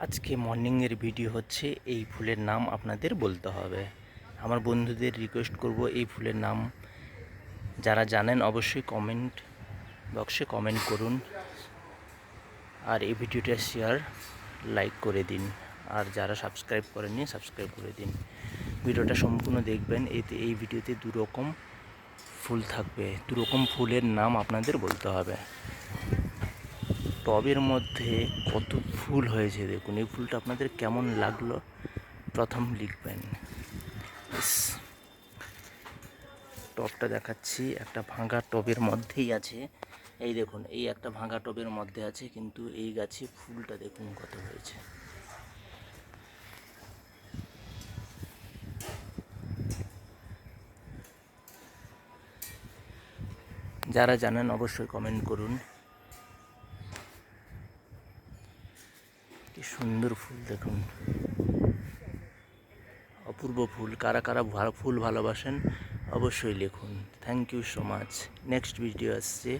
আজকে মর্নিংয়ের ভিডিও হচ্ছে এই ফুলের নাম আপনাদের বলতে হবে। আমার বন্ধুদের রিকোয়েস্ট করব এই ফুলের নাম। যারা জানেন অবশ্যই কমেন্ট বক্সে কমেন্ট করুন। আর এই ভিডিওটা শেয়ার লাইক করে দিন। আর যারা সাবস্ক্রাইব করেননি সাবস্ক্রাইব করে দিন। ভিডিওটা সম্পূর্ণ দেখবেন। এতে এই ভিডিওতে দু রকম ফুল থাকবে। দু রকম ফুলের নাম আপনাদের বলতে হবে। টবের মধ্যে কত ফুল হয়েছে দেখুন। এই ফুলটা আপনাদের কেমন লাগল? প্রথম লিখবেন। টবটা দেখাচ্ছি। একটা ভাঙা টবের মধ্যেই আছে। এই দেখুন, এই একটা ভাঙা টবের মধ্যে আছে, কিন্তু এই গাছে ফুলটা দেখুন কত হয়েছে। যারা জানেন অবশ্যই কমেন্ট করুন। কি সুন্দর ফুল দেখুন। অপূর্ব ফুল। কারা কারা ভালো ফুল ভালোবাসেন অবশ্যই লিখুন। Thank you so much next video আসছে।